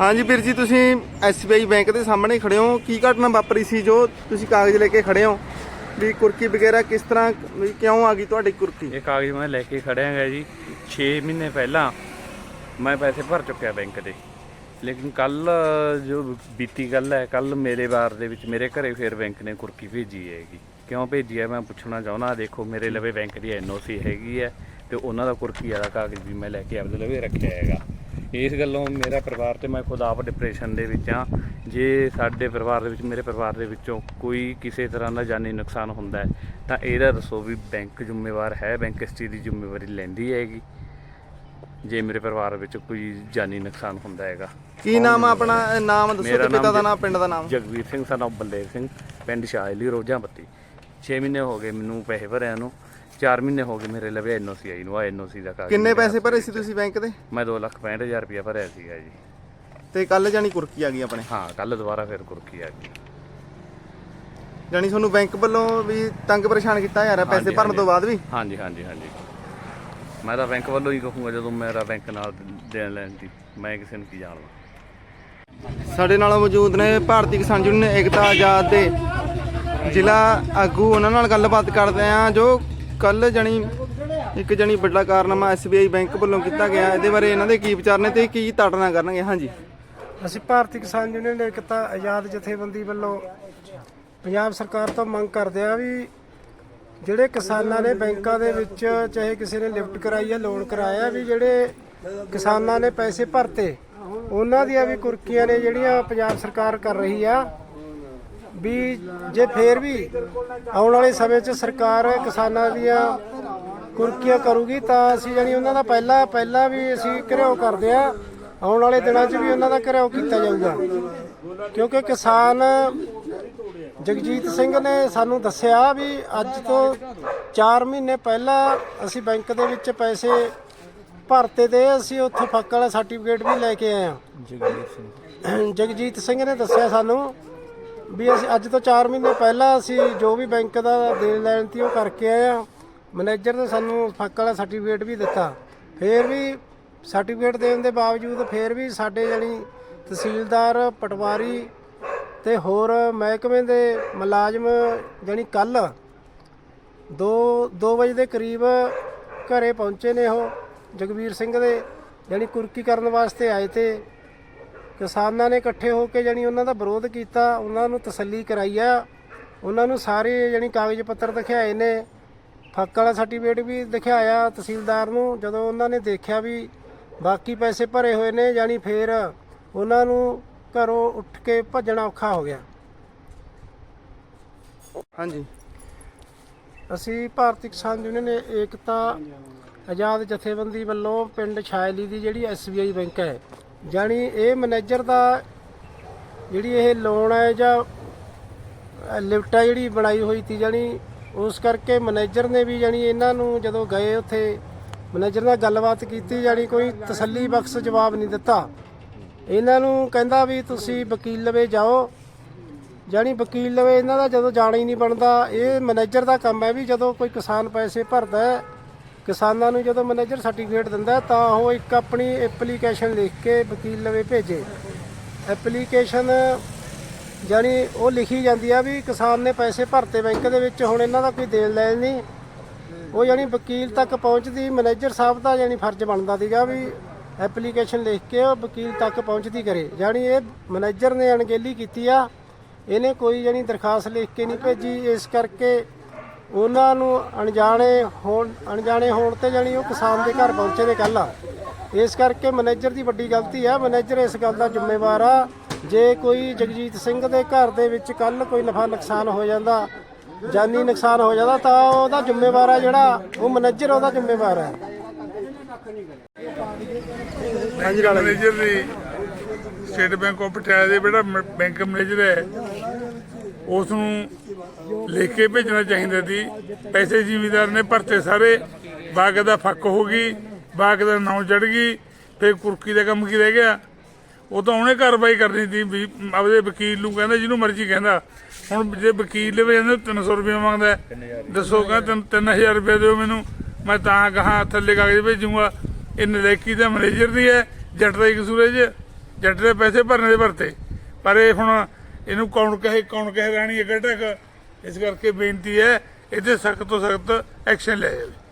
ਹਾਂਜੀ ਵੀਰ ਜੀ, ਤੁਸੀਂ ਐਸਬੀਆਈ ਬੈਂਕ ਦੇ ਸਾਹਮਣੇ ਖੜੇ ਹੋ। ਕੀ ਘਟਨਾ ਵਾਪਰੀ ਸੀ ਜੋ ਤੁਸੀਂ ਕਾਗਜ਼ ਲੈ ਕੇ ਖੜੇ ਹੋ? ਵੀ ਕੁਰਕੀ ਵਗੈਰਾ ਕਿਸ ਤਰ੍ਹਾਂ, ਵੀ ਕਿਉਂ ਆ ਗਈ ਤੁਹਾਡੀ ਕੁਰਕੀ? ਇਹ ਕਾਗਜ਼ ਮੈਂ ਲੈ ਕੇ ਖੜਿਆ ਹੈਗਾ ਜੀ। 6 ਮਹੀਨੇ ਪਹਿਲਾਂ ਮੈਂ ਪੈਸੇ ਭਰ ਚੁੱਕਿਆ ਬੈਂਕ ਦੇ। ਲੇਕਿਨ ਕੱਲ ਜੋ ਬੀਤੀ ਗੱਲ ਹੈ ਕੱਲ ਮੇਰੇ ਵਾਰ ਦੇ ਵਿੱਚ ਮੇਰੇ ਘਰੇ ਫਿਰ ਬੈਂਕ ਨੇ ਕੁਰਕੀ ਭੇਜੀ ਹੈਗੀ। ਕਿਉਂ ਭੇਜੀ ਹੈ, ਮੈਂ ਪੁੱਛਣਾ ਚਾਹੁੰਦਾ। ਦੇਖੋ, ਮੇਰੇ ਲਵੇ ਬੈਂਕ ਦੀ ਐਨਓਸੀ ਹੈਗੀ ਹੈ ਤੇ ਉਹਨਾਂ ਦਾ ਕੁਰਕੀ ਵਾਲਾ ਕਾਗਜ਼ ਵੀ ਮੈਂ ਲੈ ਕੇ ਆਪਦੇ ਲਵੇ ਰੱਖਿਆ ਹੈਗਾ। ਇਸ ਗੱਲੋਂ ਮੇਰਾ ਪਰਿਵਾਰ ਤੇ ਮੈਂ ਖੁਦ ਆਪ ਡਿਪਰੈਸ਼ਨ ਦੇ ਵਿੱਚ ਆ ਜੇ ਸਾਡੇ ਪਰਿਵਾਰ ਦੇ ਵਿੱਚ ਮੇਰੇ ਪਰਿਵਾਰ ਦੇ ਵਿੱਚੋਂ ਕੋਈ ਕਿਸੇ ਤਰ੍ਹਾਂ ਦਾ ਜਾਨੀ ਨੁਕਸਾਨ ਹੁੰਦਾ ਹੈ ਤਾਂ ਇਹਦਾ ਦੱਸੋ ਵੀ ਬੈਂਕ ਜ਼ਿੰਮੇਵਾਰ ਹੈ ਬੈਂਕ ਇਸ ਚੀਜ਼ ਦੀ ਜ਼ਿੰਮੇਵਾਰੀ ਲੈਂਦੀ ਹੈਗੀ। ਜੇ ਮੇਰੇ ਪਰਿਵਾਰ ਵਿੱਚ ਕੋਈ ਜਾਨੀ ਨੁਕਸਾਨ ਹੁੰਦਾ ਹੈਗਾ। ਕੀ ਨਾਮ ਆ ਆਪਣਾ? ਨਾਮ ਦੱਸੋ ਤੇ ਪਿਤਾ ਦਾ ਨਾਮ ਪਿੰਡ ਦਾ ਨਾਮ। ਜਗਵੀਰ ਸਿੰਘ ਸਾਡਾ ਬਲਦੇਵ ਸਿੰਘ ਪਿੰਡ ਸ਼ਾਇਲੀ ਰੋਜਾਂ ਬੱਤੀ 6 ਮਹੀਨੇ ਹੋ ਗਏ ਮੈਨੂੰ ਪੈਸੇ ਭਰਿਆਂ ਨੂੰ। 4 ਮਹੀਨੇ ਹੋ ਗਏ ਮੇਰੇ ਲਵੇ ਐਨਓਸੀ ਆਈ ਨੂੰ ਆ ਐਨਓਸੀ ਦਾ ਕਾਗਜ਼ ਕਿੰਨੇ ਮੇਰੇ ਪੈਸੇ ਹੱਥ ਭਰੇ ਸੀ ਤੁਸੀਂ ਬੈਂਕ ਦੇ? ਮੈਂ 265000 ਰੁਪਇਆ ਭਰਿਆ ਸੀਗਾ ਜੀ। ਤੇ ਕੱਲ ਜਾਨੀ ਕੁਰਕੀ ਆ ਗਈ ਆਪਣੇ? ਹਾਂ ਕੱਲ ਦੁਬਾਰਾ ਫਿਰ ਕੁਰਕੀ ਆ ਗਈ। ਜਾਨੀ ਤੁਹਾਨੂੰ ਬੈਂਕ ਵੱਲੋਂ ਵੀ ਤੰਗ ਪਰੇਸ਼ਾਨ ਕੀਤਾ ਜਾ ਰਿਹਾ ਪੈਸੇ ਹਾਂਜੀ, ਭਰਨ ਤੋਂ ਬਾਅਦ ਵੀ? ਹਾਂਜੀ ਹਾਂਜੀ ਹਾਂਜੀ। ਮੈਂ ਤਾਂ ਬੈਂਕ ਵੱਲੋਂ ਹੀ ਕਹੂੰਗਾ ਜਦੋਂ ਮੇਰਾ ਬੈਂਕ ਨਾਲ ਦੇਣ ਲੈਣ ਦੀ ਮੈਂ ਕਿਸੇ ਨੂੰ ਕੀ ਜਾਣਦਾ। ਸਾਡੇ ਨਾਲ ਮੌਜੂਦ ਨੇ ਭਾਰਤੀ ਕਿਸਾਨ ਯੂਨੀਅਨ ਏਕਤਾ ਆਜ਼ਾਦ ਦੇ ਜ਼ਿਲ੍ਹਾ ਆਗੂ ਉਹਨਾਂ ਨਾਲ ਗੱਲਬਾਤ ਕਰਦੇ ਆ ਜੋ ਕੱਲ ਜਣੀ ਇੱਕ ਜਣੀ ਵੱਡਾ ਕਾਰਨਾਮਾ ਐਸਬੀਆਈ ਬੈਂਕ ਵੱਲੋਂ ਕੀਤਾ ਗਿਆ। ਇਹਦੇ ਬਾਰੇ ਇਹਨਾਂ ਦੇ ਕੀ ਵਿਚਾਰ ਨੇ ਤੇ ਕੀ ਤਾੜਨਾ ਕਰਨਗੇ? ਹਾਂਜੀ। ਅਸੀਂ ਭਾਰਤੀ ਕਿਸਾਨ ਯੂਨੀਅਨ ਨੇ ਏਕਤਾ ਆਜ਼ਾਦ ਜਥੇਬੰਦੀ ਵੱਲੋਂ ਪੰਜਾਬ ਸਰਕਾਰ ਤੋਂ ਮੰਗ ਕਰਦੇ ਆ ਵੀ ਜਿਹੜੇ ਕਿਸਾਨਾਂ ਨੇ ਬੈਂਕਾਂ ਦੇ ਵਿੱਚ ਚਾਹੇ ਕਿਸੇ ਨੇ ਲਿਫਟ ਕਰਾਈ ਆ ਲੋਨ ਕਰਾਇਆ ਵੀ ਜਿਹੜੇ ਕਿਸਾਨਾਂ ਨੇ ਪੈਸੇ ਭਰਤੇ, ਉਹਨਾਂ ਦੀਆਂ ਵੀ ਕੁਰਕੀਆਂ ਨੇ ਜਿਹੜੀਆਂ ਪੰਜਾਬ ਸਰਕਾਰ ਕਰ ਰਹੀ ਆ। ਵੀ ਜੇ ਫੇਰ ਵੀ ਆਉਣ ਵਾਲੇ ਸਮੇਂ 'ਚ ਸਰਕਾਰ ਕਿਸਾਨਾਂ ਦੀਆਂ ਕੁਰਕੀਆਂ ਕਰੂਗੀ ਤਾਂ ਅਸੀਂ ਜਾਨੀ ਉਹਨਾਂ ਦਾ ਪਹਿਲਾ ਪਹਿਲਾ ਵੀ ਅਸੀਂ ਘਿਰਾਓ ਕਰਦੇ ਆ ਆਉਣ ਵਾਲੇ ਦਿਨਾਂ 'ਚ ਵੀ ਉਹਨਾਂ ਦਾ ਘਿਰਾਓ ਕੀਤਾ ਜਾਊਗਾ। ਕਿਉਂਕਿ ਕਿਸਾਨ ਜਗਜੀਤ ਸਿੰਘ ਨੇ ਸਾਨੂੰ ਦੱਸਿਆ ਵੀ ਅੱਜ ਤੋਂ 4 ਮਹੀਨੇ ਪਹਿਲਾਂ ਅਸੀਂ ਬੈਂਕ ਦੇ ਵਿੱਚ ਪੈਸੇ ਭਰਤੇ ਤੇ ਅਸੀਂ ਉੱਥੋਂ ਫੱਕ ਵਾਲਾ ਸਰਟੀਫਿਕੇਟ ਵੀ ਲੈ ਕੇ ਆਏ ਆ ਜਗਜੀਤ ਸਿੰਘ ਨੇ ਦੱਸਿਆ ਸਾਨੂੰ ਵੀ ਅਸੀਂ ਅੱਜ ਤੋਂ 4 ਮਹੀਨੇ ਪਹਿਲਾਂ ਅਸੀਂ ਜੋ ਵੀ ਬੈਂਕ ਦਾ ਦੇਣ ਲੈਣ ਸੀ ਉਹ ਕਰਕੇ ਆਏ ਆ ਮੈਨੇਜਰ ਨੇ ਸਾਨੂੰ ਫੱਕ ਵਾਲਾ ਸਰਟੀਫਿਕੇਟ ਵੀ ਦਿੱਤਾ। ਫੇਰ ਵੀ ਸਰਟੀਫਿਕੇਟ ਦੇਣ ਦੇ ਬਾਵਜੂਦ ਫੇਰ ਵੀ ਸਾਡੇ ਜਣੀ ਤਹਿਸੀਲਦਾਰ, ਪਟਵਾਰੀ ਤੇ ਹੋਰ ਮਹਿਕਮੇ ਦੇ ਮੁਲਾਜ਼ਮ ਜਣੀ ਕੱਲ 2 2 ਵਜੇ ਦੇ ਕਰੀਬ ਘਰੇ ਪਹੁੰਚੇ ਨੇ ਉਹ। ਜਗਵੀਰ ਸਿੰਘ ਦੇ ਜਣੀ ਕੁਰਕੀ ਕਰਨ ਵਾਸਤੇ ਆਏ ਤੇ ਕਿਸਾਨਾਂ ਨੇ ਇਕੱਠੇ ਹੋ ਕੇ ਜਣੀ ਉਹਨਾਂ ਦਾ ਵਿਰੋਧ ਕੀਤਾ ਉਹਨਾਂ ਨੂੰ ਤਸੱਲੀ ਕਰਾਈ ਆ। ਉਹਨਾਂ ਨੂੰ ਸਾਰੇ ਜਣੀ ਕਾਗਜ਼ ਪੱਤਰ ਦਿਖਾਏ ਨੇ ਫੱਕ ਵਾਲਾ ਸਰਟੀਫਿਕੇਟ ਵੀ ਦਿਖਾਇਆ ਤਹਿਸੀਲਦਾਰ ਨੂੰ ਜਦੋਂ ਉਹਨਾਂ ਨੇ ਦੇਖਿਆ ਵੀ ਬਾਕੀ ਪੈਸੇ ਭਰੇ ਹੋਏ ਨੇ ਜਾਨੀ ਫੇਰ ਉਹਨਾਂ ਨੂੰ ਘਰੋਂ ਉੱਠ ਕੇ ਭੱਜਣਾ ਔਖਾ ਹੋ ਗਿਆ। ਹਾਂਜੀ। ਅਸੀਂ ਭਾਰਤੀ ਕਿਸਾਨ ਯੂਨੀਅਨ ਏਕਤਾ ਆਜ਼ਾਦ ਜਥੇਬੰਦੀ ਵੱਲੋਂ ਪਿੰਡ ਛਾਇਲੀ ਦੀ ਜਿਹੜੀ ਐਸਬੀਆਈ ਬੈਂਕ ਹੈ ਜਾਨੀ ਇਹ ਮੈਨੇਜਰ ਦਾ ਜਿਹੜੀ ਇਹ ਲੋਨ ਹੈ ਜਾਂ ਅ, ਲਿਫਟ ਹੈ ਜਿਹੜੀ ਬਣਾਈ ਹੋਈ ਤੀ ਜਾਨੀ ਉਸ ਕਰਕੇ ਮੈਨੇਜਰ ਨੇ ਵੀ ਜਾਨੀ ਇਹਨਾਂ ਨੂੰ ਜਦੋਂ ਗਏ ਉੱਥੇ ਮੈਨੇਜਰ ਨਾਲ ਗੱਲਬਾਤ ਕੀਤੀ ਜਾਨੀ ਕੋਈ ਤਸੱਲੀ ਬਖਸ਼ ਜਵਾਬ ਨਹੀਂ ਦਿੱਤਾ। ਇਹਨਾਂ ਨੂੰ ਕਹਿੰਦਾ ਵੀ ਤੁਸੀਂ ਵਕੀਲ ਲਵੇ ਜਾਓ। ਜਾਣੀ ਵਕੀਲ ਲਵੇ ਇਹਨਾਂ ਦਾ ਜਦੋਂ ਜਾਣਾ ਹੀ ਨਹੀਂ ਬਣਦਾ ਇਹ ਮੈਨੇਜਰ ਦਾ ਕੰਮ ਹੈ ਵੀ ਜਦੋਂ ਕੋਈ ਕਿਸਾਨ ਪੈਸੇ ਭਰਦਾ ਹੈ ਕਿਸਾਨਾਂ ਨੂੰ ਜਦੋਂ ਮੈਨੇਜਰ ਸਰਟੀਫਿਕੇਟ ਦਿੰਦਾ ਤਾਂ ਉਹ ਇੱਕ ਆਪਣੀ ਐਪਲੀਕੇਸ਼ਨ ਲਿਖ ਕੇ ਵਕੀਲ ਲਵੇ ਭੇਜੇ। ਐਪਲੀਕੇਸ਼ਨ ਜਾਣੀ ਉਹ ਲਿਖੀ ਜਾਂਦੀ ਆ ਵੀ ਕਿਸਾਨ ਨੇ ਪੈਸੇ ਭਰਤੇ ਬੈਂਕ ਦੇ ਵਿੱਚ, ਹੁਣ ਇਹਨਾਂ ਦਾ ਕੋਈ ਦੇਣ ਲੈਣ ਨਹੀਂ। ਉਹ ਯਾਨੀ ਵਕੀਲ ਤੱਕ ਪਹੁੰਚਦੀ, ਮੈਨੇਜਰ ਸਾਹਿਬ ਦਾ ਜਾਣੀ ਫਰਜ਼ ਬਣਦਾ ਸੀਗਾ ਵੀ ਐਪਲੀਕੇਸ਼ਨ ਲਿਖ ਕੇ ਉਹ ਵਕੀਲ ਤੱਕ ਪਹੁੰਚਦੀ ਕਰੇ। ਜਾਣੀ ਇਹ ਮੈਨੇਜਰ ਨੇ ਅਣਗਹਿਲੀ ਕੀਤੀ ਆ। ਇਹਨੇ ਕੋਈ ਜਾਣੀ ਦਰਖਾਸਤ ਲਿਖ ਕੇ ਨਹੀਂ ਭੇਜੀ। ਇਸ ਕਰਕੇ ਉਹਨਾਂ ਨੂੰ ਅਣਜਾਣੇ ਹੋਣ ਅਣਜਾਣੇ ਹੋਣ ਤੇ ਜਾਣੀ ਉਹ ਕਿਸਾਨ ਦੇ ਘਰ ਪਹੁੰਚੇ ਨੇ ਕੱਲ ਇਸ ਕਰਕੇ ਮੈਨੇਜਰ ਦੀ ਵੱਡੀ ਗਲਤੀ ਆ। ਮੈਨੇਜਰ ਇਸ ਗੱਲ ਦਾ ਜ਼ਿੰਮੇਵਾਰ ਆ। ਜੇ ਕੋਈ ਜਗਜੀਤ ਸਿੰਘ ਦੇ ਘਰ ਦੇ ਵਿੱਚ ਕੱਲ ਕੋਈ ਨਫਾ ਨੁਕਸਾਨ ਹੋ ਜਾਂਦਾ ਜਾਨੀ ਨੁਕਸਾਨ ਹੋ ਜਾਂਦਾ ਤਾਂ ਉਹਦਾ ਜ਼ਿੰਮੇਵਾਰ ਆ ਜਿਹੜਾ ਉਹ ਮੈਨੇਜਰ ਉਹਦਾ ਜ਼ਿੰਮੇਵਾਰ ਹੈ ਜੀ ਮੈਨੇਜਰ ਦੀ ਸਟੇਟ ਬੈਂਕ ਆਫ ਪਟਿਆਲਾ ਦੇ ਜਿਹੜਾ ਬੈਂਕ ਮੈਨੇਜਰ ਹੈ ਉਸ ਨੂੰ ਲਿਖ ਕੇ ਭੇਜਣਾ ਚਾਹੀਦਾ ਸੀ। ਪੈਸੇ ਜ਼ਿਮੀਦਾਰ ਨੇ ਭਰਤੇ ਸਾਰੇ। ਬਾਗ ਦਾ ਫੱਕ ਹੋ ਗਈ, ਬਾਗ ਦਾ ਨਾਂ ਚੜ ਗਈ, ਫਿਰ ਕੁਰਕੀ ਦਾ ਕੰਮ ਕੀ ਰਹਿ ਗਿਆ? ਉਹ ਤਾਂ ਉਹਨੇ ਕਾਰਵਾਈ ਕਰਨੀ ਸੀ ਵੀ ਆਪਦੇ ਵਕੀਲ ਨੂੰ ਕਹਿੰਦਾ, ਜਿਹਨੂੰ ਮਰਜ਼ੀ ਕਹਿੰਦਾ। ਹੁਣ ਜੇ ਵਕੀਲ ਲਵੇ ਜਾਂਦਾ 300 ਰੁਪਏ ਮੰਗਦਾ ਦੱਸੋ ਕਹਿੰਦਾ 3000 ਰੁਪਏ ਦਿਓ ਮੈਨੂੰ। ਮੈਂ ਤਾਂ ਕਹਾ ਥੱਲੇ ਕਾਗਜ਼ ਭੇਜੂਗਾ। ਇਹ ਨਲੇਕੀ ਦਾ ਮੈਨੇਜਰ ਦੀ ਹੈ, ਜੱਟ ਦਾ ਹੀ ਕਸੂਰ ਹੈ ਜੀ ਜੱਟ ਦੇ ਪੈਸੇ ਭਰਨੇ ਦੇ ਭਰਤੇ। ਪਰ ਇਹ ਹੁਣ ਇਹਨੂੰ ਕੌਣ ਕਹੇ ਕੌਣ ਕਹੇ ਰਾਣੀ ਅਗਰ ਤੱਕ? ਇਸ ਕਰਕੇ ਬੇਨਤੀ ਹੈ ਇਹਦੇ ਸਖਤ ਤੋਂ ਸਖਤ ਐਕਸ਼ਨ ਲਿਆ ਜਾਵੇ।